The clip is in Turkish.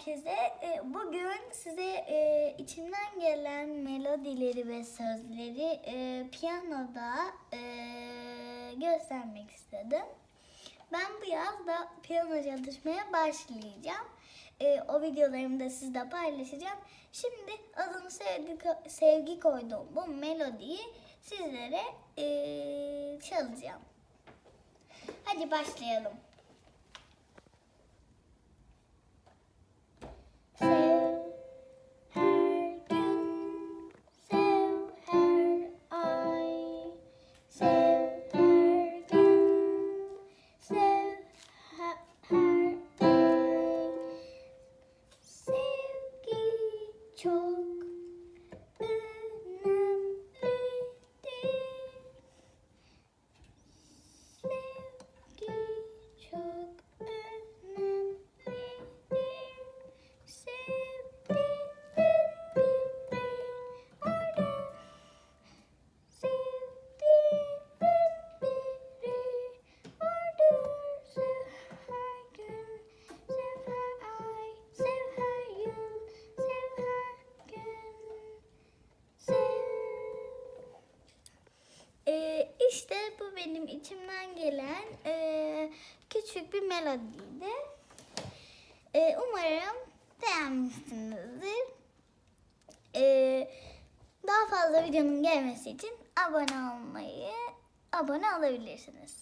herkese. E, Bugün size e, içimden gelen melodileri ve sözleri e, piyanoda göstermek istedim. Ben bu yaz da piyano çalışmaya başlayacağım. O videolarımı da sizle paylaşacağım. Şimdi adını sevgi, sevgi koyduğum bu melodiyi sizlere çalacağım. Hadi başlayalım. 秋。İşte bu benim içimden gelen ee, küçük bir melodiydi. Ee, umarım beğenmişsinizdir. Ee, daha fazla videonun gelmesi için abone olmayı, abone olabilirsiniz.